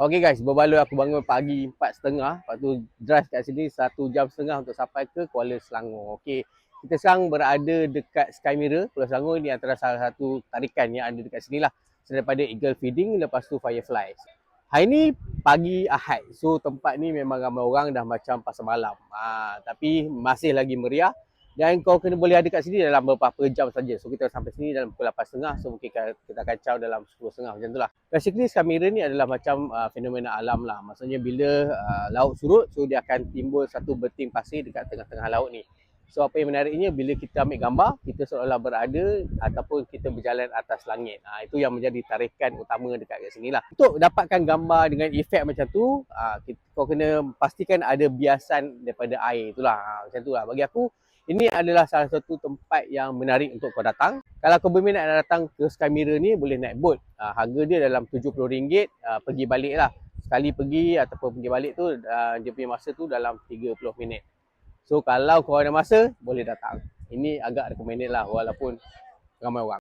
Okay guys, berbaloi aku bangun pagi 4.30 Lepas tu drive kat sini 1 jam setengah untuk sampai ke Kuala Selangor. Okay, kita sekarang berada dekat Sky Mirror. Kuala Selangor ni antara salah satu tarikan yang ada dekat sini lah. Daripada Eagle Feeding, lepas tu Firefly Hari ni pagi Ahad. So tempat ni memang ramai orang dah macam pasal malam. Ha, Tapi masih lagi meriah dan kau kena boleh ada kat sini dalam beberapa jam saja. So kita sampai sini dalam pukul 8.30 so mungkin kita kacau dalam 10.30 macam itulah. Basically kamera ni adalah macam uh, fenomena alam lah. Maksudnya bila uh, laut surut so dia akan timbul satu beting pasir dekat tengah-tengah laut ni. So apa yang menariknya bila kita ambil gambar, kita seolah-olah berada ataupun kita berjalan atas langit. Ha, itu yang menjadi tarikan utama dekat kat sini lah. Untuk dapatkan gambar dengan efek macam tu, ha, kita, kau kena pastikan ada biasan daripada air. Itulah ha, macam tu lah. Bagi aku, ini adalah salah satu tempat yang menarik untuk kau datang. Kalau kau berminat nak datang ke Sky Mirror ni, boleh naik boat. Uh, harga dia dalam RM70, uh, pergi balik lah. Sekali pergi ataupun pergi balik tu, uh, dia punya masa tu dalam 30 minit. So kalau kau ada masa, boleh datang. Ini agak recommended lah walaupun ramai orang.